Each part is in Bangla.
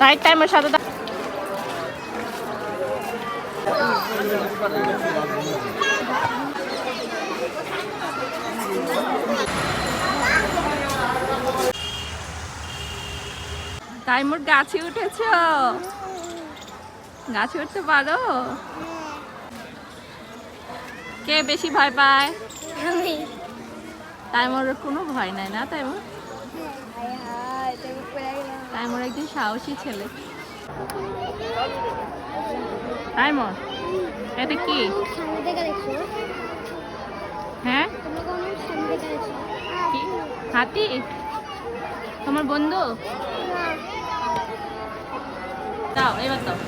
রাইট টাইমের সাথে টাইমর গাছে উঠেছ? গাছে উঠতে পারো? কে বেশি ভয় পায়? আমি তাইমুর কোনো ভয় নাই, না তাইমুর তাইমুর একজন সাহসী ছেলে। তাইমুর এটা কি? হ্যাঁ? হাতি? তোমার বন্ধু? দাও, এবার দাও।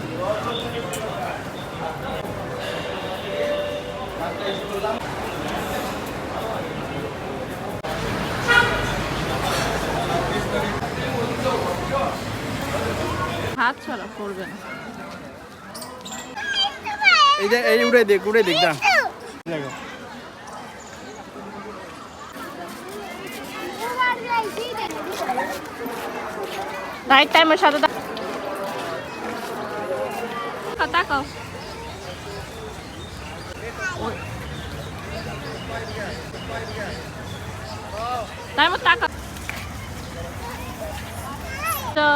হাত ছড়া পড়বে না। এই যে এই উড়ে দেখ উড়ে দেখ দা দেখো রাইট টাইমের সাথে দা- তাকাও, তারপর তাকাও। তো